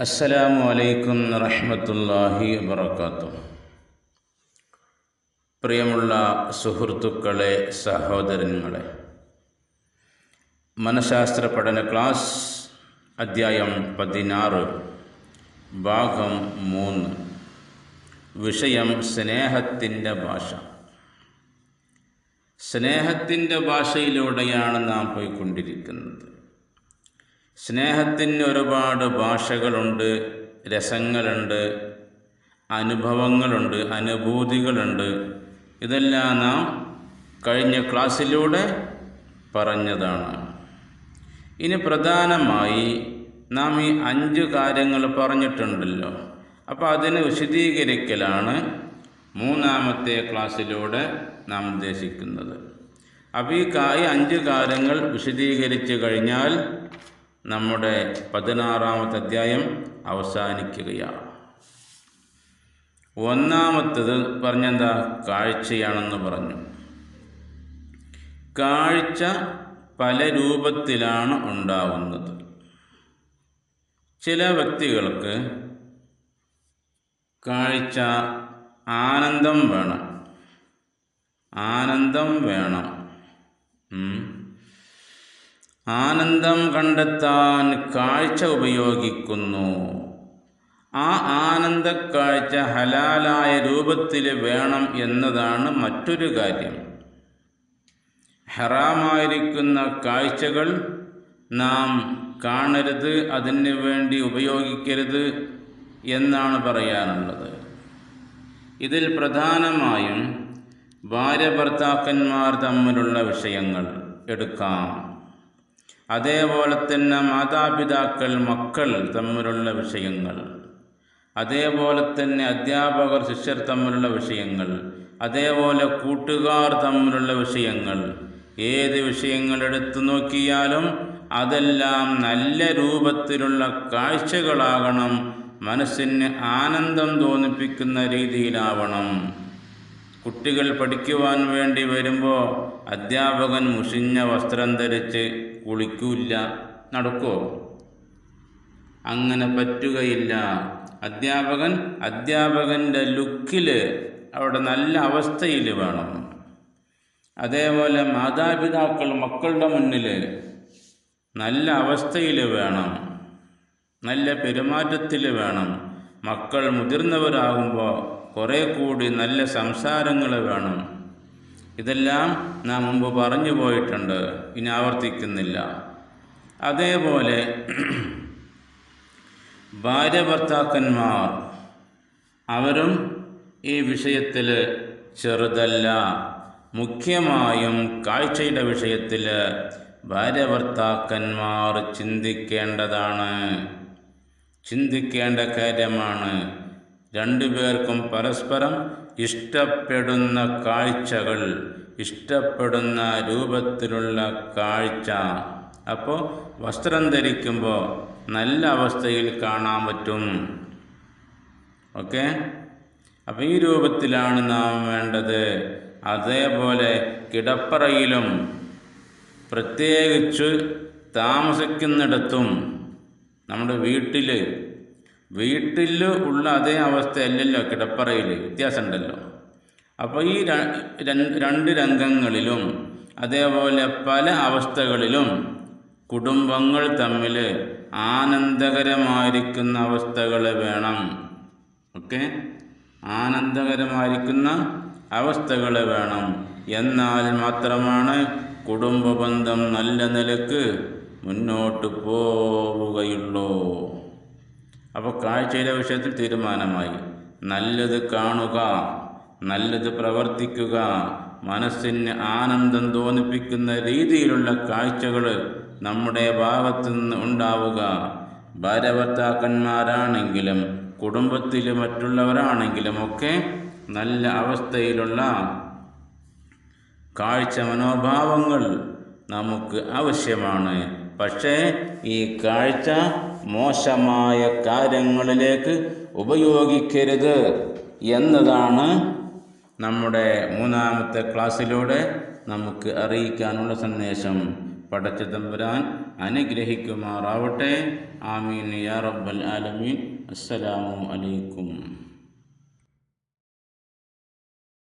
അസ്സലാമു അലൈക്കും റഹ്മത്തുല്ലാഹി വബർക്കാത്തു പ്രിയമുള്ള സുഹൃത്തുക്കളെ സഹോദരങ്ങളെ മനഃശാസ്ത്ര പഠന ക്ലാസ് അദ്ധ്യായം പതിനാറ് ഭാഗം മൂന്ന്. വിഷയം സ്നേഹത്തിന്റെ ഭാഷ. സ്നേഹത്തിന്റെ ഭാഷയിലൂടെയാണ് നാം പോയിക്കൊണ്ടിരിക്കുന്നത്. സ്നേഹത്തിന് ഒരുപാട് ഭാഷകളുണ്ട് രസങ്ങളുണ്ട് അനുഭവങ്ങളുണ്ട് അനുഭൂതികളുണ്ട്. ഇതെല്ലാം നാം കഴിഞ്ഞ ക്ലാസ്സിലൂടെ പറഞ്ഞതാണ്. ഇനി പ്രധാനമായി നാം ഈ അഞ്ച് കാര്യങ്ങൾ പറഞ്ഞിട്ടുണ്ടല്ലോ. അപ്പോൾ അതിനെ വിശദീകരിക്കലാണ് മൂന്നാമത്തെ ക്ലാസ്സിലൂടെ നാം ഉദ്ദേശിക്കുന്നത്. അപ്പോൾ ഈ അഞ്ച് കാര്യങ്ങൾ വിശദീകരിച്ചു കഴിഞ്ഞാൽ നമ്മുടെ പതിനാറാമത്തെ അധ്യായം അവസാനിക്കുകയാണ്. ഒന്നാമത്തത് പറഞ്ഞെന്താ? കാഴ്ചയാണെന്ന് പറഞ്ഞു. കാഴ്ച പല രൂപത്തിലാണ് ഉണ്ടാവുന്നത്. ചില വ്യക്തികൾക്ക് കാഴ്ച ആനന്ദം വേണം. ആനന്ദം വേണം. ആനന്ദം കണ്ടെത്താൻ കാഴ്ച ഉപയോഗിക്കുന്നു. ആ ആനന്ദക്കാഴ്ച ഹലാലായ രൂപത്തിൽ വേണം എന്നതാണ് മറ്റൊരു കാര്യം. ഹറാമായിരിക്കുന്ന കാഴ്ചകൾ നാം കാണരുത് അതിന് വേണ്ടി ഉപയോഗിക്കരുത് എന്നാണ് പറയാനുള്ളത്. ഇതിൽ പ്രധാനമായും ഭാര്യ ഭർത്താക്കന്മാർ തമ്മിലുള്ള വിഷയങ്ങൾ എടുക്കാം. അതേപോലെ തന്നെ മാതാപിതാക്കൾ മക്കൾ തമ്മിലുള്ള വിഷയങ്ങൾ. അതേപോലെ തന്നെ അധ്യാപകർ ശിഷ്യർ തമ്മിലുള്ള വിഷയങ്ങൾ. അതേപോലെ കൂട്ടുകാർ തമ്മിലുള്ള വിഷയങ്ങൾ. ഏത് വിഷയങ്ങൾ എടുത്തു നോക്കിയാലും അതെല്ലാം നല്ല രൂപത്തിലുള്ള കാഴ്ചകളാകണം. മനസ്സിന് ആനന്ദം തോന്നിപ്പിക്കുന്ന രീതിയിലാവണം. കുട്ടികൾ പഠിക്കുവാൻ വേണ്ടി വരുമ്പോൾ അധ്യാപകൻ മുഷിഞ്ഞ വസ്ത്രം ധരിച്ച് കുളിക്കൂല്ല നടക്കുമോ അങ്ങനെ പറ്റുകയില്ല. അധ്യാപകൻ അധ്യാപകന്റെ ലുക്കിൽ അവിടെ നല്ല അവസ്ഥയിൽ വേണം. അതേപോലെ മാതാപിതാക്കൾ മക്കളുടെ മുന്നിൽ നല്ല അവസ്ഥയിൽ വേണം. നല്ല പെരുമാറ്റത്തിൽ വേണം. മക്കൾ മുതിർന്നവരാകുമ്പോൾ കുറേ കൂടി നല്ല സംസാരങ്ങൾ വേണം. ഇതെല്ലാം നാം മുമ്പ് പറഞ്ഞു പോയിട്ടുണ്ട്. ഇനി ആവർത്തിക്കുന്നില്ല. അതേപോലെ ഭാര്യ ഭർത്താക്കന്മാർ അവരും ഈ വിഷയത്തിൽ ചെറുതല്ല. മുഖ്യമായും കാഴ്ചയുടെ വിഷയത്തിൽ ഭാര്യ ഭർത്താക്കന്മാർ ചിന്തിക്കേണ്ടതാണ്. ചിന്തിക്കേണ്ട കാര്യമാണ്. രണ്ടുപേർക്കും പരസ്പരം ഇഷ്ടപ്പെടുന്ന കാഴ്ചകൾ ഇഷ്ടപ്പെടുന്ന രൂപത്തിലുള്ള കാഴ്ച. അപ്പോൾ വസ്ത്രം ധരിക്കുമ്പോൾ നല്ല അവസ്ഥയിൽ കാണാൻ പറ്റും. ഓക്കെ? അപ്പം ഈ രൂപത്തിലാണ് നാം വേണ്ടത്. അതേപോലെ കിടപ്പറയിലും പ്രത്യേകിച്ച് താമസിക്കുന്നിടത്തും നമ്മുടെ വീട്ടിൽ വീട്ടിൽ ഉള്ള അതേ അവസ്ഥയല്ലല്ലോ കിടപ്പറയിൽ വ്യത്യാസമുണ്ടല്ലോ. അപ്പോൾ ഈ രണ്ട് രംഗങ്ങളിലും അതേപോലെ പല അവസ്ഥകളിലും കുടുംബങ്ങൾ തമ്മിൽ ആനന്ദകരമായിരിക്കുന്ന അവസ്ഥകൾ വേണം. ഓക്കെ? ആനന്ദകരമായിരിക്കുന്ന അവസ്ഥകൾ വേണം. എന്നാൽ മാത്രമാണ് കുടുംബ ബന്ധം നല്ല നിലയ്ക്ക് മുന്നോട്ട് പോവുകയുള്ളൂ. അപ്പോൾ കാഴ്ചയുടെ വിഷയത്തിൽ തീരുമാനമായി. നല്ലത് കാണുക നല്ലത് പ്രവർത്തിക്കുക മനസ്സിന് ആനന്ദം തോന്നിപ്പിക്കുന്ന രീതിയിലുള്ള കാഴ്ചകൾ നമ്മുടെ ഭാഗത്തു നിന്ന് ഉണ്ടാവുക. ഭാര്യഭർത്താക്കന്മാരാണെങ്കിലും കുടുംബത്തിൽ മറ്റുള്ളവരാണെങ്കിലും ഒക്കെ നല്ല അവസ്ഥയിലുള്ള കാഴ്ച മനോഭാവങ്ങൾ നമുക്ക് ആവശ്യമാണ്. പക്ഷേ ഈ കാഴ്ച മോശമായ കാര്യങ്ങളിലേക്ക് ഉപയോഗിക്കരുത് എന്നതാണ് നമ്മുടെ മൂന്നാമത്തെ ക്ലാസ്സിലൂടെ നമുക്ക് അറിയിക്കാനുള്ള സന്ദേശം. പടച്ച തമ്പുരാൻ അനുഗ്രഹിക്കുമാറാവട്ടെ. ആമീൻ യാ റബ്ബൽ ആലമീൻ. അസ്സലാമു അലൈക്കും.